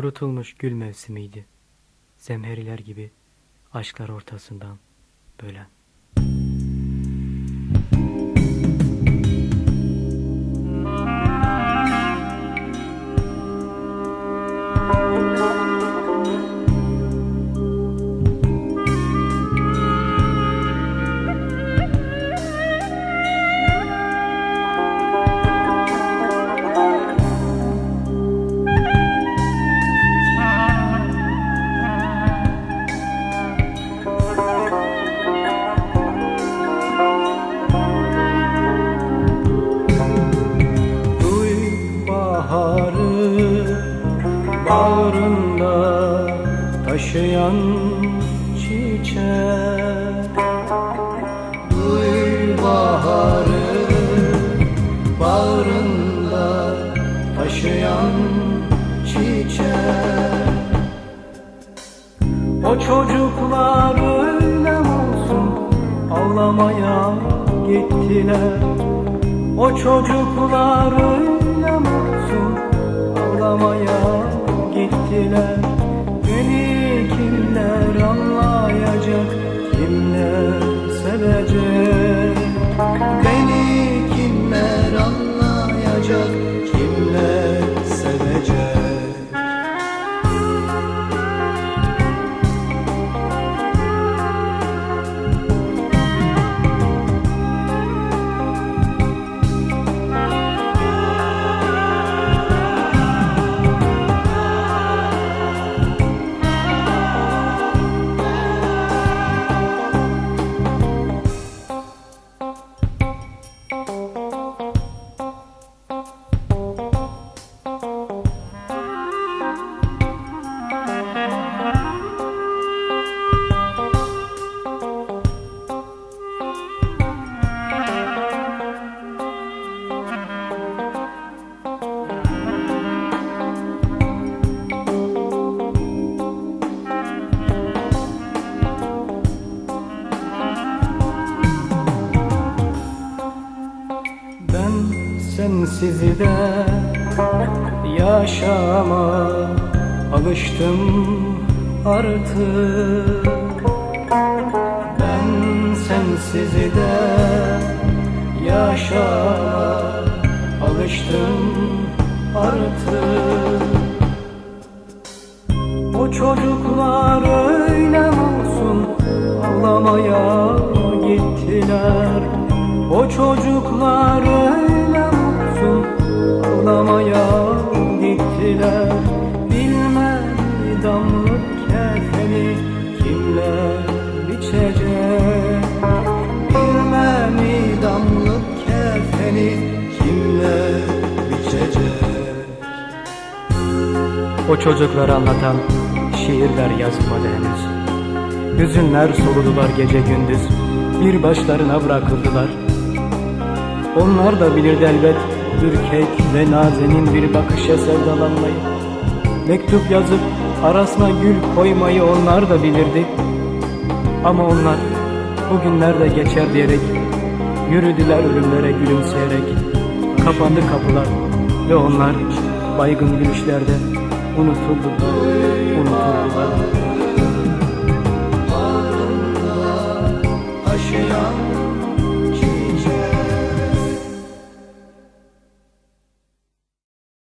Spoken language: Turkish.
Kurutulmuş gül mevsimiydi. Zemheriler gibi aşklar ortasından bölen. Bağrında taşıyan çiçek. Duy baharı bağrında taşıyan çiçek. O çocuklar öyle olsun ağlamaya gittiler. O çocuklar öyle masum ağlamaya gittiler sensiz de yaşama alıştım artık. Ben sensiz de yaşama alıştım artık. O çocuklar öyle olsun ağlamaya gittiler. O çocuklar o çocukları anlatan şiirler yazılmadı henüz. Hüzünler soludular gece gündüz. Bir başlarına bırakıldılar. Onlar da bilirdi elbet Ürkek ve nazenin bir bakışa sevdalanmayı. Mektup yazıp arasına gül koymayı onlar da bilirdi. Ama onlar bugünler de geçer diyerek Yürüdüler ölümlere gülümseyerek. Kapandı kapılar ve onlar baygın gülüşlerde unutuldu, unutuldu.